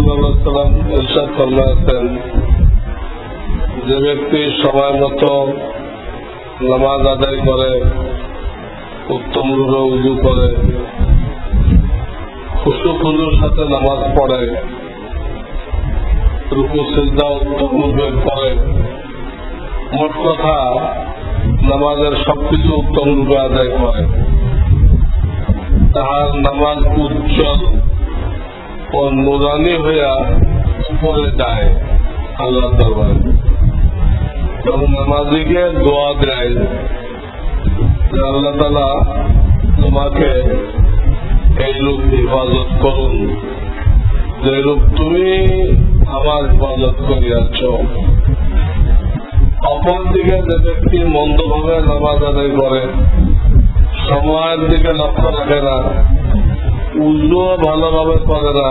সাল্লাম ইরশাদ ফরমায়েছেন যে ব্যক্তি সময় মতো নামাজ আদায় করে, উত্তম রূপে উজু করে, খুশু খুজুর সাথে নামাজ পড়ে, রুকু সিজদা উত্তম রূপে করে মোট কথা নামাজের সবকিছু উত্তম রূপে আদায় করে। তাহার নামাজ উজ্জ্বল। নুরানি হইয়া উপরে যায় আল্লাহ দরবার। এবং নামাজিকে দোয়া দেয় আল্লাহ তালা তোমাকে এই রূপ হেফাজত করুন। যে রূপ তুমি আমার হেফাজত করিয়াছ। অপরদিকে যে ব্যক্তি মন্দভাবে নামাজ আদায় করে, সময়ের দিকে লক্ষ্য রাখে না উজুও ভালোভাবে করে না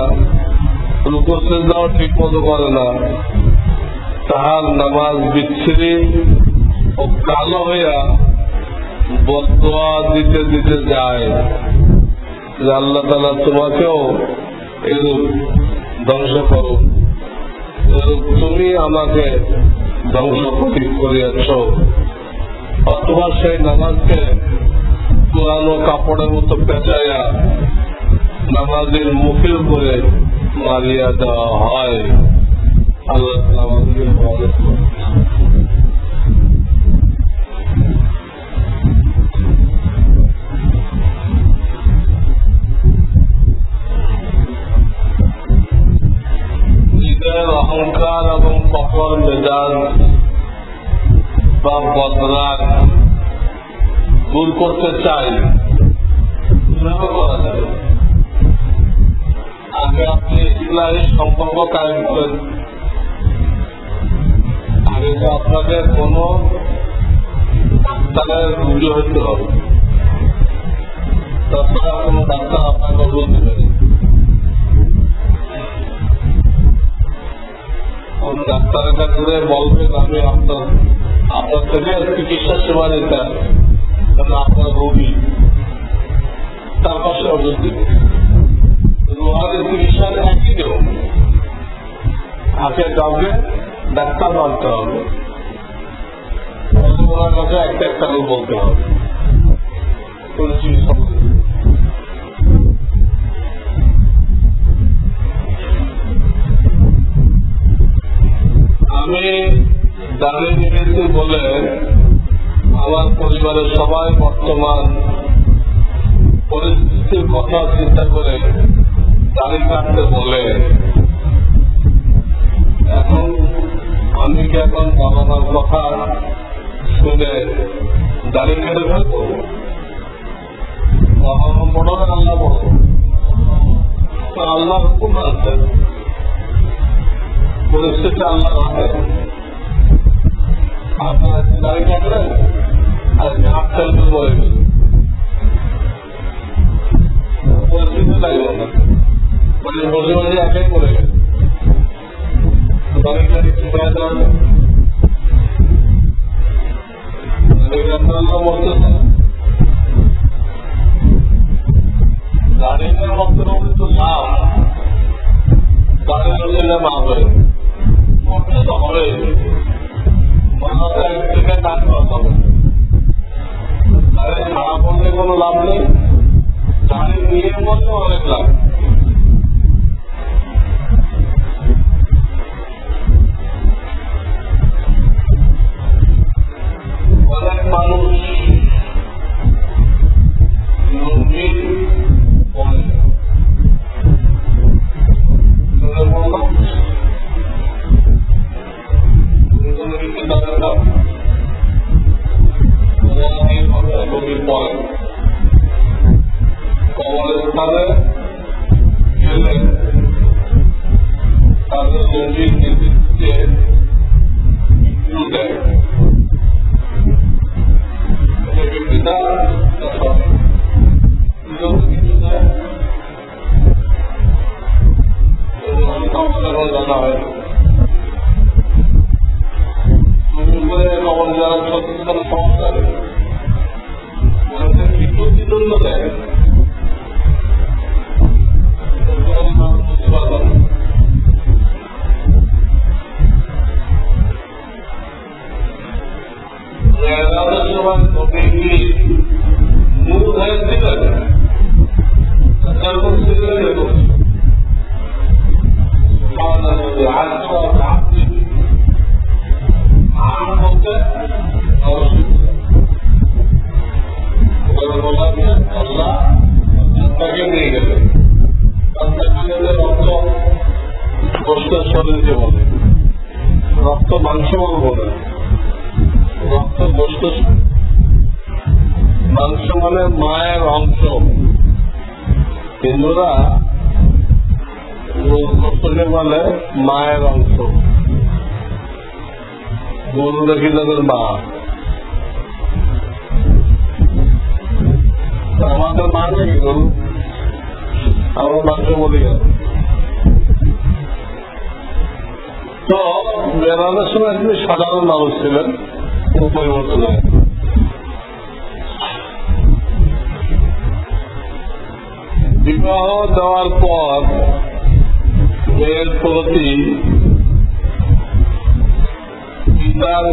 রুকোসেদাও ঠিক মতো করে না। তাহার নামাজ বিচ্ছিরি ও কালো হইয়া বদোয়া দিতে দিতে যায়। আল্লাহ তালা তোমাকেও এরূপ ধ্বংস করো তুমি আমাকে ধ্বংস করিয়াছ। অথবা সেই নামাজকে পুরানো কাপড়ের মতো পেঁচাইয়া নামাজের মুখের উপরে মারিয়া দেওয়া হয়। আল্লাহ আমাদেরকে অহংকার এবং কঠোর মেজাজ বা বদরাগ দূর করতে চাই। আগে আপনি ইসলামের সম্পর্ক কায়েম করেন। আগে তো আপনাকে কোন ডাক্তারের রুগী হইতে হবে। তাছাড়া কোনো ডাক্তার আপনাকে ওষুধ দেবে ডাক্তারের কাছে বলবেন, আমি আপনার আপনার থেকে চিকিৎসা সেবা নিতে আপনার রোগী তার পাশে ওষুধ দেবে। রোহানের চিকিৎসার একই নিয়ম। আগে কাউকে ডাক্তার মানতে হবে। একটা একটা রোগ বলতে হবে। কোন চিকিৎসা মানে বসে বসে একাই পড়ে গেছে Thank you. গোষ্ঠের শরীরকে বলে রক্ত মাংস বলব না রক্ত গোষ্ঠ মাংস মানে মায়ের অংশ হিন্দুরা গোষ্ঠকে বলে মায়ের অংশ গরু দেখি তাদের মা আমাদের মা নাকি গরু আমরা মাংস বলি কেন? তো মেয়েরাদের সময় একটু সাধারণ মানুষ ছিলেন পরিবর্তন বিবাহ দেওয়ার পর মেয়ের প্রতি পিতার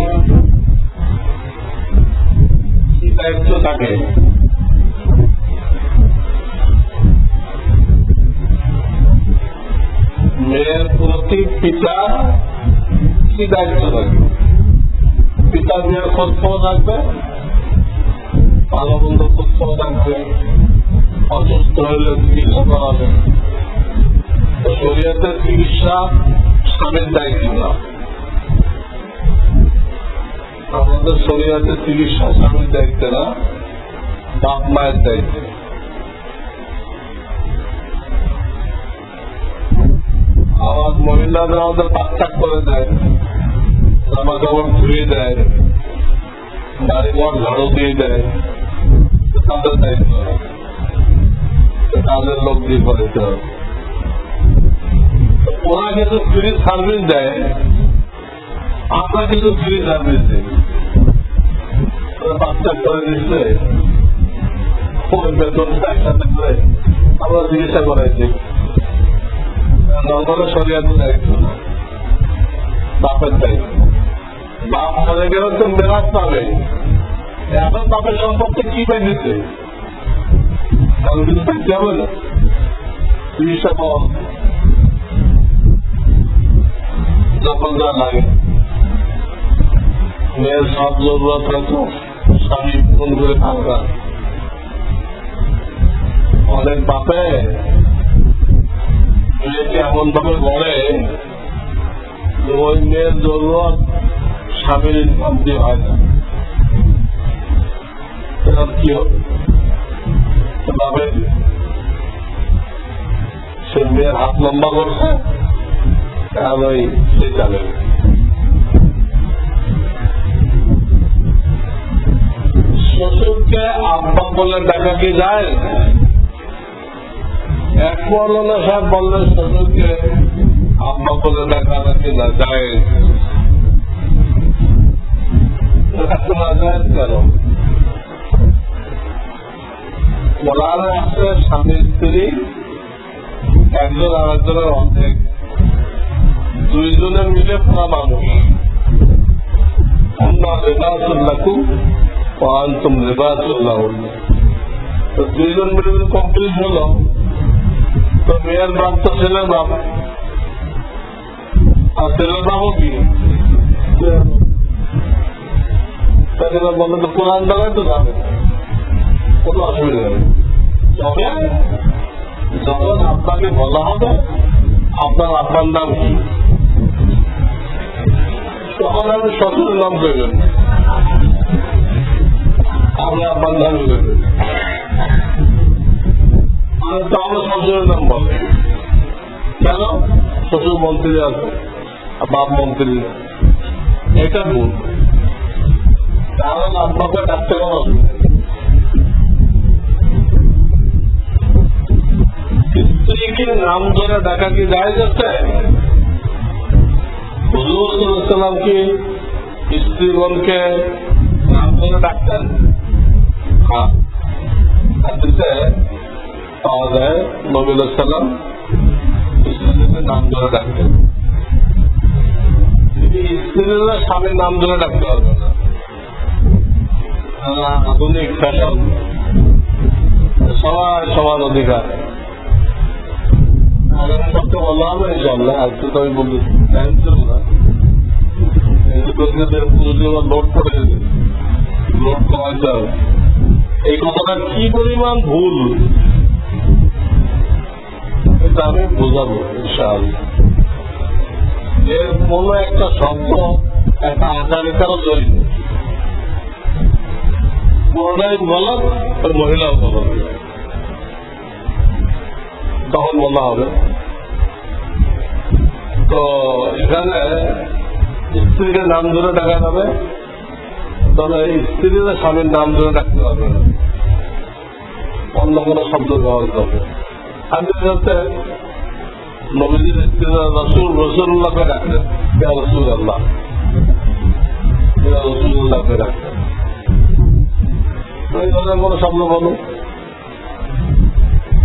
দায়িত্ব থাকে? মেয়ের প্রতি পিতা কি দায়িত্ব থাকে পিতা মেয়ের খোঁজ খবর রাখবে? ভালো মন্দ খোঁজ খবর রাখবে? অসুস্থ হলে চিকিৎসা করাবে? তো শরীয়তের চিকিৎসা স্বামীর দায়িত্ব না। আমাদের শরীয়তের চিকিৎসা স্বামীর দায়িত্ব না, বাপ মায়ের দায়িত্ব। আমার মহিলারা আমাদের পাকটাক করে দেয়। জামা কাপড় ধুয়ে দেয় বাড়ি ঘর ঝাড়ু দিয়ে দেয় তাদের দায়িত্ব তাদের লোক দিয়ে করে দিতে হবে ওরা কিন্তু ফ্রি সার্ভিস দেয়, আমরা কিন্তু ফ্রি সার্ভিস ওরা পাকটাক করে দিচ্ছে ওই বেতনটা একসাথে করে আমরা চিকিৎসা করাইছি নগরের শরীয়ত দায়িত্ব। বাপের দায়িত্ব। বাপ মরে গেলে তো মেরাজ পাবে। এখন বাপের সম্পর্কে কি সব জরুরত স্বামী ফোন করে থাকা অনেক বাপে মেয়েকে এমন ভাবে যে ওই মেয়ের জরুরত স্বামীর ইনকাম দিয়ে হয় না। মেয়ের হাত লম্বা করছে আর ওই চালে শ্বশুরকে আব্বা বলে ডাকা কি যায়? এক মৌলানা বললেন, শ্বশুরকে আব্বা বলে ডাকা নাকি না যায়? বলার আছে, স্বামী, স্ত্রী, একজন আরেকজনের অর্ধেক। দুইজনে মিলে পুরা মানুষ মিলে হলো, তো মেয়ের বাপ তো ছেলের বাপ। আর কি তাকে বলে তো, কোরআন দ্বারাই তো যাবে কোনো অসুবিধা নেই। তবে যখন আপনাকে বলা হবে। আপনার আপনার নাম কি? তখন আপনি শ্বশুরের নাম করবেন আপনি আপনার নাম করবেন আর তাহলে শ্বশুরের নাম বলে। কেন? শ্বশুর মন্ত্রী আছে বাপ মন্ত্রী এটা ভুল। কারণ আপনাকে ডাকতে কোনো স্ত্রীকে নাম ধরে ডাকা কি যায় যাচ্ছে? হুজুরাম কি স্ত্রীগণকে নাম ধরে হ্যাঁ। ডাকতেন না আধুনিক সবার অধিকার। সপ্তাহে বলা হবে ইনশাল্লাহ আজকে তো আমি বলতে না এই কথাটা কি পরিমাণ ভুল? আমি বোঝাবো এর কোনো একটা শব্দ একটা আচারিকারও জড়িত পুরোটাই ওই মহিলাও বলক তখন বলা হবে তো এখানে স্ত্রীকে নাম ধরে ডাকা যাবে। তবে স্ত্রীরা স্বামীর নাম ধরে ডাকতে হবে। অন্য কোনো শব্দ ব্যবহার করবে। আমি যাতে নবীজির স্ত্রীরা রসুল রসুল্লাহকে ডাকতেন ইয়া রসুল আল্লাহ রসুল্লাহকে ধরনের কোনো শব্দ বলো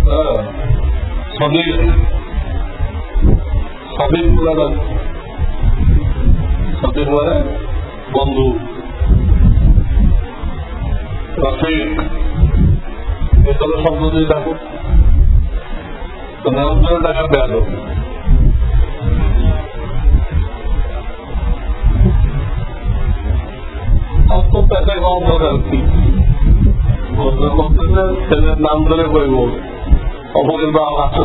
হ্যাঁ। সদিক সদিক বলে সদিক মানে বন্ধু রফিক ধরনের শব্দ ধরে ডাকা অত টাকা ছেলের নাম ধরে কইব, অপরের বাবা আসো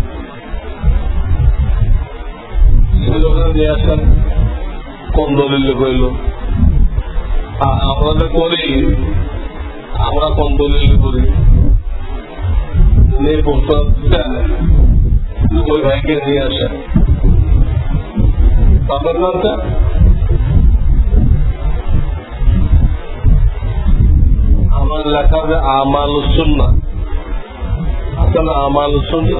নিয়ে আসেন কোন দলিলে আমরা তো করি, আমরা কোন দলিলে করি? ওই ভাইকে নিয়ে আসেন। আমার লেখা হবে আমাল সুন্না আসলে আমাল সুন্না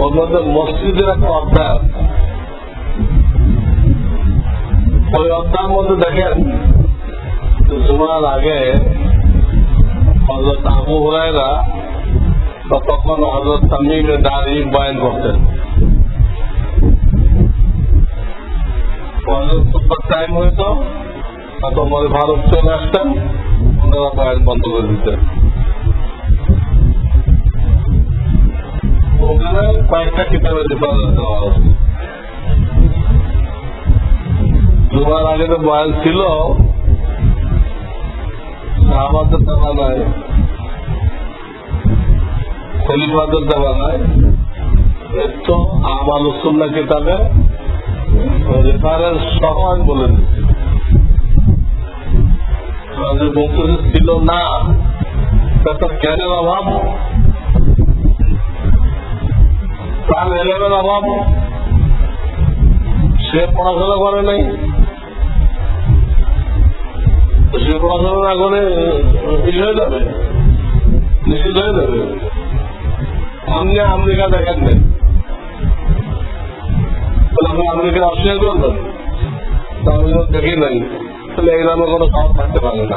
ওর মসজিদের একটা অধ্যায় ওই অধ্যায়ের মধ্যে দেখেন জুমার আগে হজরত আবু হুরায়রা বা তখন হজরত তামিমে দাঁড়ি বয়ান করতেন। টাইম হইতো তোমার ভারত চলে আসতেন, ওনারা বয়ান বন্ধ করে দিতেন। ওখানে কয়েকটা কিতাবের ডিফারেন্স দেওয়া আছে। জুমার আগে তো বয়ান ছিল। খলিফাদের তো আমার রেফারেন্স সহ আমি ছিল না। তার জ্ঞানের অভাব? তার অভাব। সে পড়াশোনা করে নাই। সে না করে ই হয়ে যাবে? হয়ে যাবে? আপনি আমেরিকা দেখেন তাহলে আপনি আমেরিকা অস্বীকার করবেন তা আমি দেখি নাই। তাহলে এই নামে কোনো খবর থাকতে পারে না।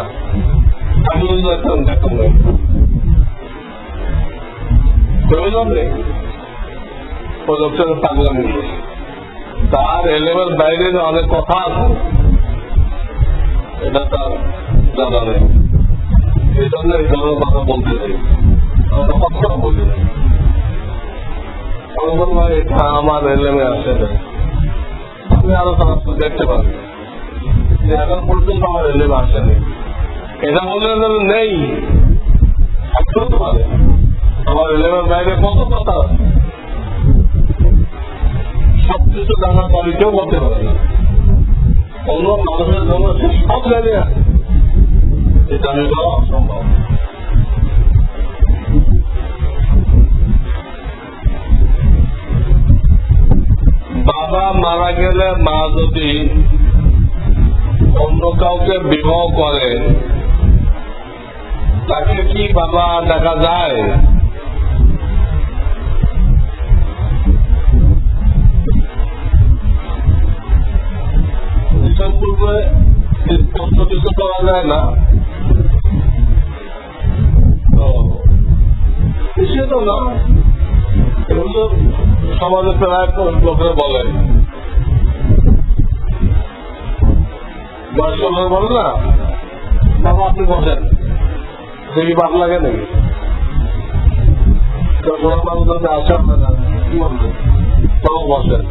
আমি কিন্তু দেখতাম দেখতাম নাই। প্রয়োজন নেই? তার এলেমের বাইরে অনেক কথা আছে এটা তার জানা নেই এই জন্য এই ধরনের কথা বলতে চাই কথা বলি এটা আমার এলেমে আসে আমি আরও তার দেখতে পারি এখন পর্যন্ত আমার এলেমে আসেনি এটা বললে নেই থাকতেও পারে আমার এলেমের বাইরে কত কথা সবকিছু জানার পরে কেউ বলতে পারে না অন্য মানুষের জন্য সব জায়গায় আছে। এটা আমি বলা অসম্ভব বাবা মারা গেলে মা যদি অন্য কাউকে বিবাহ করে, তাকে কি বাবা দেখা যায়? যায় না। তো নিষেধ না। এগুলো সমাজে প্রায় লোকেরা বলে। বয়স্ক লোক বলে না, বাবা আপনি বসেন। দেখি বাপ লাগে নাকি? তো কোনো মানুষ আসে আপনারা, কি বলবে বসেন।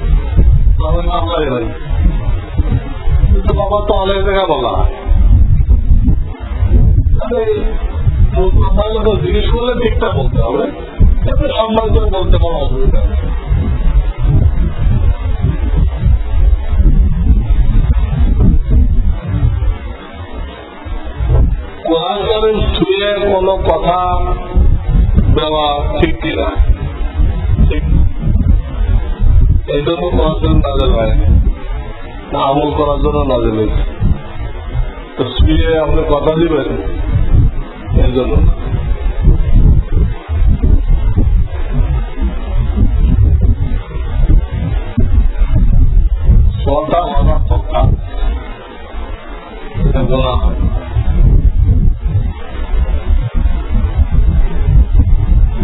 বাবার বাপ লাগে নাকি বাবা তো অনেক জায়গায় বলা আপনাকে তো জিজ্ঞেস করলে ঠিকঠাক বলতে হবে। সম্মান করে বলতে কোনো অসুবিধা নেই। কোরআন কোনো কথা দেওয়া ঠিক কিনা এই জন্য নাজেল হয়। আমল করার জন্য নাজেল হয়েছে। তো ছুঁয়ে আপনি কথা দিবেন। জন্য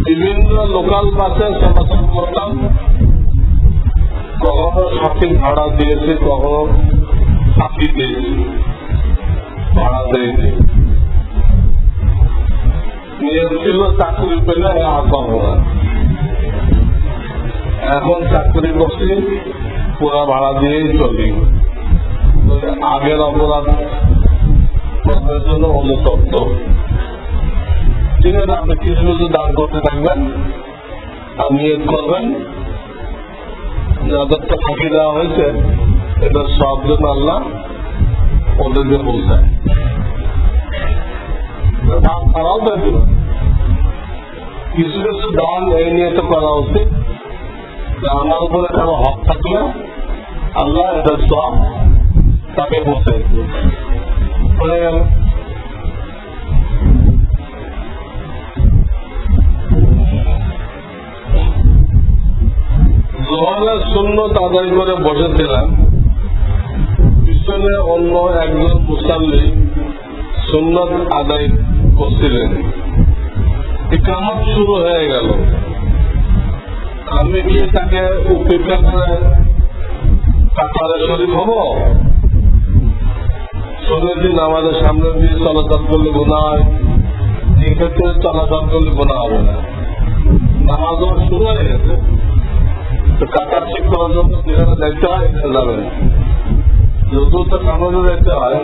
বিভিন্ন লোকাল বাসে চলাচল করতাম কখনো সঠিক ভাড়া দিয়েছি, কখনো ফাঁকি দিয়েছি, ভাড়া দেয়নি। নিয়োগ পেলে এখন চাকরি করছি পুরা ভাড়া দিয়েই চলি। আগের অপরাধ জন্য অনুতপ্ত। ঠিক আছে, আপনি কিছু কিছু দান করতে থাকবেন, আর নিয়োগ করবেন। যাদেরকে ফাঁকি দেওয়া হয়েছে এটা সব জন্য আল্লাহ ওদেরকে বলছেন দান করাও দেখবে কিছু কিছু দান এই নিয়ে তো করা উচিত। আমার উপরে কারও হক থাকলে আল্লাহ এটা সব তাকে বসে জোহরের সুন্নত আদায় করে বসেছিলাম। পিছনে অন্য একজন মুসাল্লি সুন্নত আদায় করছিলেন। ইকামত শুরু হয়ে গেল। আমি কি তাকে উপেক্ষা করে কাতারে শরীর শুনেছি নামাজের সামনে দিয়ে চলাচল করলে গোনা এক্ষেত্রে চলাচল করলে গোনা হবে না। নামাজ শুরু হয়ে গেছে। তো কাতার ঠিক করার জন্য যেখানে দেখতে হয় এখানে যাবেন। যদিও তো কামড়ে দেখতে হয়,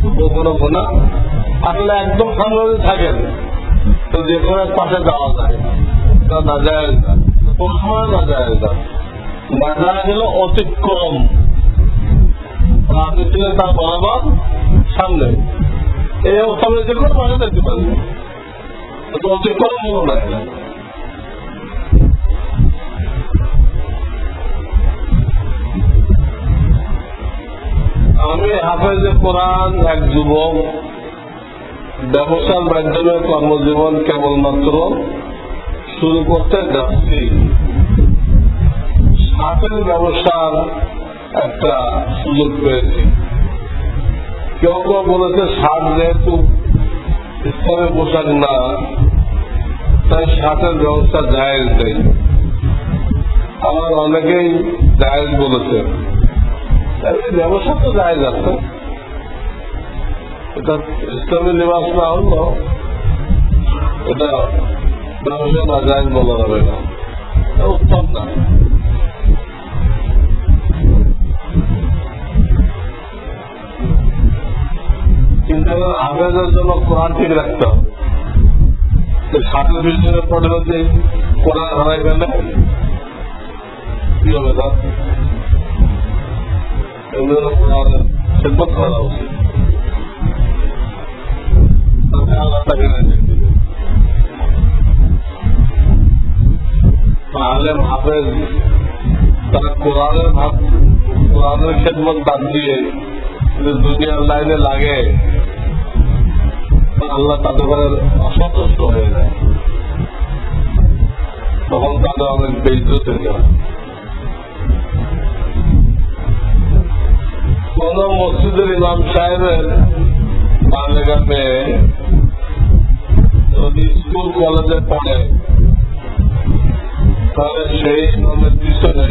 তবুও কোনো গোনা আসলে একদম কামড়ে থাকেন। তো যে কোনো এক পাশে যাওয়া যায়। তা না যায় না। কোন সময় না যায় না। যায় গেল অতিক্রম। তার বরাবর সামনে। এই যে কোনো পাশে অতিক্রম হলো না। আমি হাফেজে কোরআন এক যুবক ব্যবসার মাধ্যমে কর্মজীবন কেবলমাত্র শুরু করতে যাচ্ছি। হাতের ব্যবসার একটা সুযোগ পেয়েছি। কেউ কেউ বলেছে শার্ট যেহেতু ইসলামের পোশাক না, তাই শার্টের ব্যবস্থা জায়েজ নেই। আমার অনেকেই জায়েজ বলেছে। ব্যবসা তো জায়েজ আছে। এটা ইসলামী নিবাস না হলো এটা ব্যবসা না জায়েজ বলা যাবে না। উত্তম না। কিন্তু আবেদের জন্য কোরআন ঠিক রাখতে হবে। ষাটের পিছনে পড়ে যে কোরআন হারাই গেলে কি হবে তার? এগুলো কোরআনের খেদমত করা উচিত। আলেম হাফেজ তারা কোরআনের ভাব, কোরআনের খেদমত বাদ দিয়ে দুনিয়ার লাইনে লাগে আল্লাহ তাদের উপরে অসন্তুষ্ট হয়ে যায়। তখন তাদের অনেক যায় কোন মসজিদের ইমাম সাহেবের বাংলা মেয়ে তাহলে সেই ইমামের পিছনে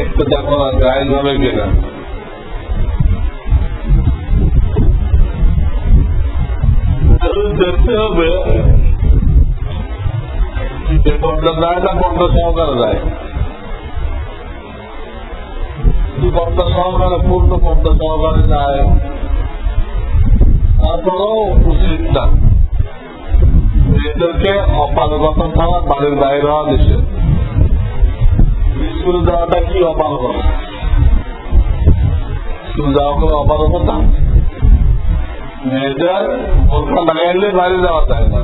একটু দেখো না, গায়ে হবে কিনা। দেখতে হবে যে পর্দা যায় না পর্দা সহকারে যায়। পর্দা সহকারে, পূর্ণ পর্দা সহকারে যায়? তারপরেও উচিত না। মেয়েদেরকে অপারগতা ছাড়া বাড়ির বাইরে হওয়া নিষেধ স্কুল যাওয়াটা কি অপারগতা স্কুল যাওয়া কোনো অপারগতা মেয়েদের বোরখা লাগাইলে বাইরে যাওয়া যায় না।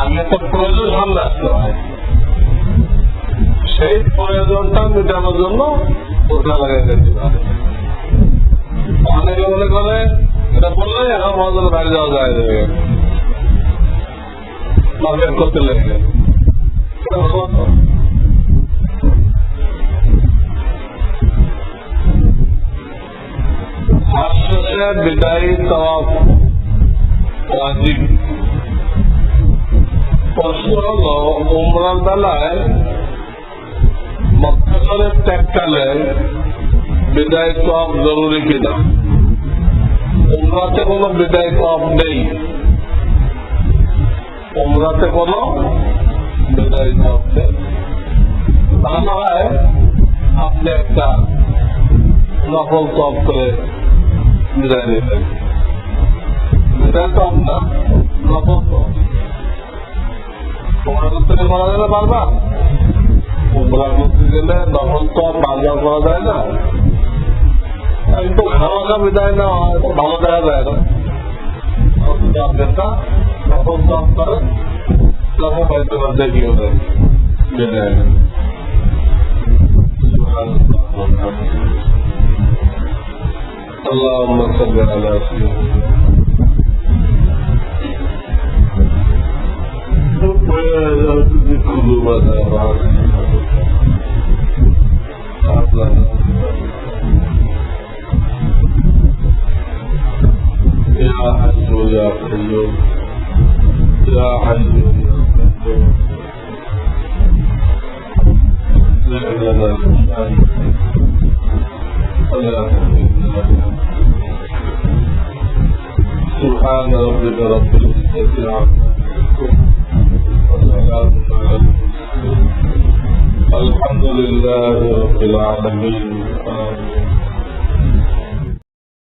আমি একটা প্রয়োজন সামনে আসতে। হয় সেই প্রয়োজনটা মেটানোর জন্য বোরখা লাগাই যেতে অনেকে মনে করে, এটা বললে এখন মজার বাইরে যাওয়া যায় বের করতে লেগে হাস্যসে বিদায়ী জরুরি কিনা? উমরাতে বিদায় নেই। উমরাতে কোনো বিদায় তওয়াফ তা না হয় আপনি একটা নকল তপ করে বিদায় নিতেন বিদায় তপ না নকল তপ তোমরা করতে করা বারবার? করা যায় না। ভালো দেখা যায় না। Ondan Daha faydalarda yiyorlar. Böyle. Subhanallah. Allahümme salli ala Rabbena la tuzigh qulubana ba'da يا حي يا قيوم عن لا إله إلا الله سبحان ربك رب العزة عما يصفون الحمد لله رب العالمين. آمين